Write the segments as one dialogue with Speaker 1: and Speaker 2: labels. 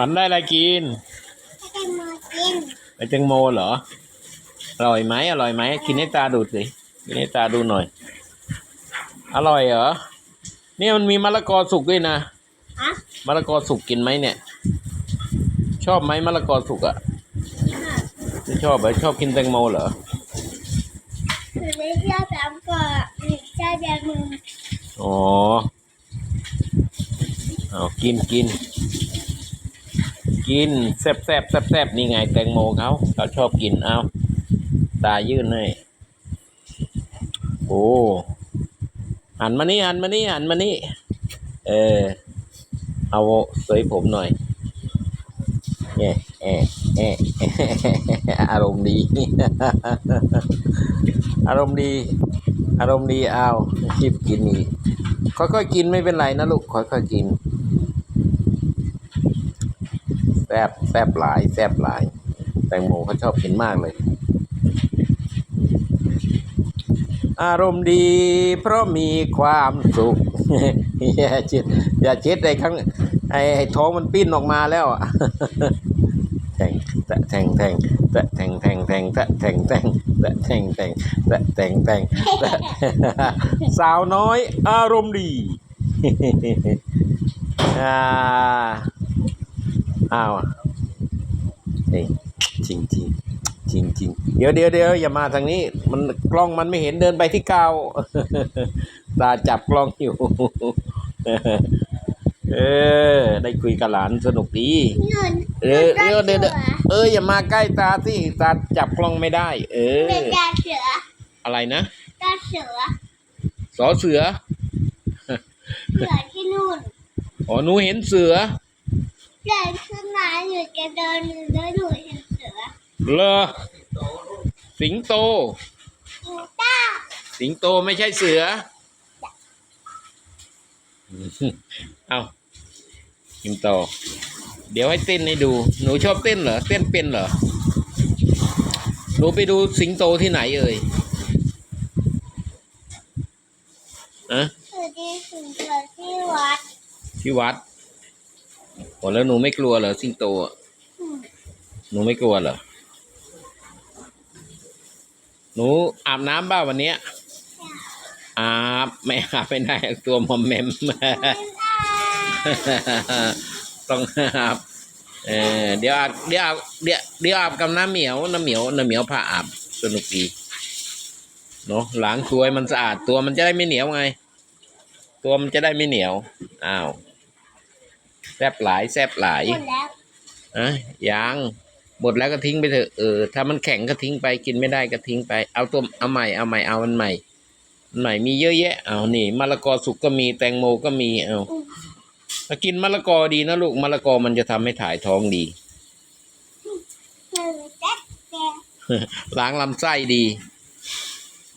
Speaker 1: ฝันได้อะไรกิน
Speaker 2: ให้กันมากิน
Speaker 1: ไอแตงโมเหรอ อร่อยไหมอร่อยไหมกินให้ตาดูสิกินให้ตาดูหน่อย อร่อยเหรอ เนี่ยมันมีมะละกอสุกด้วยนะ
Speaker 2: ฮะ
Speaker 1: มะละกอสุกกินไหมเนี่ย ชอบไหมมะละกอสุกอะ่ะไม่ชอบเหรอชอบกินแตงโมเหรอ
Speaker 2: หนูไม่ชอบแบบก่อนหนูชอบแบบมึง
Speaker 1: อ๋อเอากินกิน กินแซ่บแซ่บแซบแซบนี่ไงแตงโมเขาเขาชอบกินเอาตายื่นให้โอ้หันมานี่หันมานี่หันมานี่ เออ เอาสวยผมหน่อยเอะเอะเอะอารมณ์ดี อารมณ์ดี อารมณ์ดีเอาคลิปกินอีกค่อยๆกินไม่เป็นไรนะลูกค่อยๆกิน แซบแซบหลายแซบหลาย แตงโมเขาชอบกินมากเลย อารมณ์ดี เพราะมีความสุขอย่าเช็ดอย่าเช็ดไอ้ข้างไอ้ไอ้ท้องมันปิ้นออกมาแล้วแทงแตะแทงแทงแตะแทงแทงแทงแตะแทงแทงแตะแทงแทงแตะแทงแทงแตะสาวน้อยอารมณ์ดีอ่า อ้าวนี่จริงจริงจริงจริงเดี๋ยวเดี๋ยวเดี๋ยวอย่ามาทางนี้ มันกล้องมันไม่เห็นเดินไปที่เก้าตาจับกล้องอยู่ เออ ได้คุยกับหลานสนุกดี
Speaker 2: หนู
Speaker 1: เออเดี๋ยวเดี๋ยวเดี๋ยวเอออย่ามาใกล้ตาสิตาจับกล้องไม่ได้ เออ
Speaker 2: เป็นตาเสือ
Speaker 1: อะไรนะ
Speaker 2: ตาเสือ
Speaker 1: สอเสือ
Speaker 2: เสือที่นู่น
Speaker 1: อ๋อหนูเห็นเสือ
Speaker 2: เดินขึ้นมาหนูจะเดินแล้วหนูเห็นเสือ
Speaker 1: เลอสิงโต
Speaker 2: หนูตา
Speaker 1: สิงโตไม่ใช่เสือ เอาสิงโต เดี๋ยวให้เต้นให้ดู หนูชอบเต้นเหรอ เต้นเป็นเหรอ หนูไปดูสิงโตที่ไหนเอ่ยอะ
Speaker 2: หนูดีถึงเสือที่วัด
Speaker 1: ที่วัด โอ้แล้วหนูไม่กลัวเหรอสิงโตอะ
Speaker 2: อืม
Speaker 1: หนูไม่กลัวเหรอ หนูอาบน้ำบ้าวันเนี้ยอาบไม่อาบไม่ได้ตัวมอมแมม ต้องอาบเออเดี๋ยวอาบเดี๋ยวอาบเดี๋ยวเดี๋ยวอาบกับน้ำเหมียวน้ำเหมียวน้ำเหมียวพาอาบสนุกดีเนาะล้างตัวให้มันสะอาดตัวมันจะได้ไม่เหนียวไง ตัวมันจะได้ไม่เหนียวอ้าว แซบหลายแซบหลาย
Speaker 2: หมดแล้ว
Speaker 1: อะยังหมดแล้วก็ทิ้งไปเถอะเออถ้ามันแข็งก็ทิ้งไปกินไม่ได้ก็ทิ้งไป เอาตัวเอาใหม่เอาใหม่เอามันใหม่มันใหม่มีเยอะแยะเอานี่มะละกอสุกก็มีแตงโมก็มีเอา
Speaker 2: อืม
Speaker 1: ถ้ากินมะละกอดีนะลูกมะละกอมันจะทำให้ถ่ายท้องดี
Speaker 2: หนูแจ๊กแจ๊ก
Speaker 1: ล้างลำไส้ดี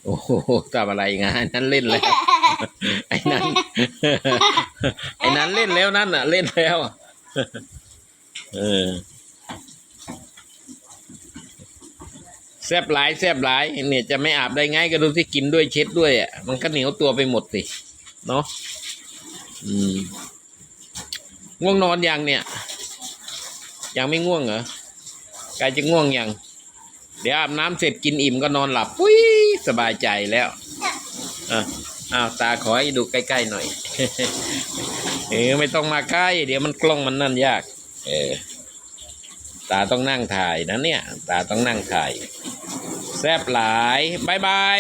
Speaker 1: โอ้โหทำอะไรงานนั้นเล่นแล้วไอ้นั้น ไอ้นั้นเล่นแล้วนั่นอะ เล่นแล้วอะเออแซบหลายแซบหลายเนี่ยจะไม่อาบได้ไงก็ดูที่กินด้วยเช็ดด้วยอะมันก็เหนียวตัวไปหมดสิเนาะอืมง่วงนอนยังเนี่ย ยังไม่ง่วงเหรอใกล้จะง่วงยังเดี๋ยวอาบน้ำเสร็จกินอิ่มก็นอนหลับปุ้ยสบายใจแล้วอะอ้าวตาขอให้ดูใกล้ๆหน่อย เออไม่ต้องมาใกล้ เดี๋ยวมันกล้องมันนั่นยาก เออ ตาต้องนั่งถ่ายนะเนี่ย ตาต้องนั่งถ่าย แซบหลายบายบาย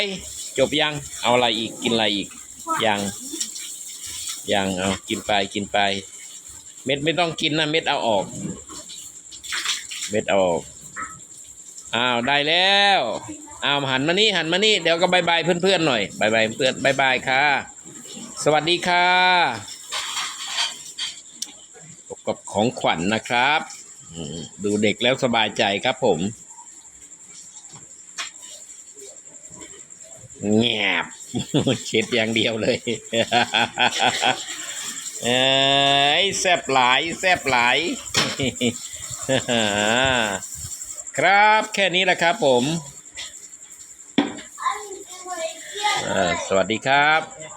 Speaker 1: จบยัง เอาอะไรอีกกินอะไรอีก ยัง ยังเอากินไปกินไป เม็ดไม่ต้องกินนะเม็ดเอาออก เม็ดเอาออกอ้าวได้แล้วอ้าวหันมานี่หันมานี่เดี๋ยวก็บายบายเพื่อนๆหน่อยบายบายเพื่อนบายบายค่ะ สวัสดีค่ะ กับของขวัญนะครับ ดูเด็กแล้วสบายใจครับผมแงบเช็ดอย่างเดียวเลยเอ้ยแซบหลายแซบหลายครับแค่นี้แหละครับผม สวัสดีครับ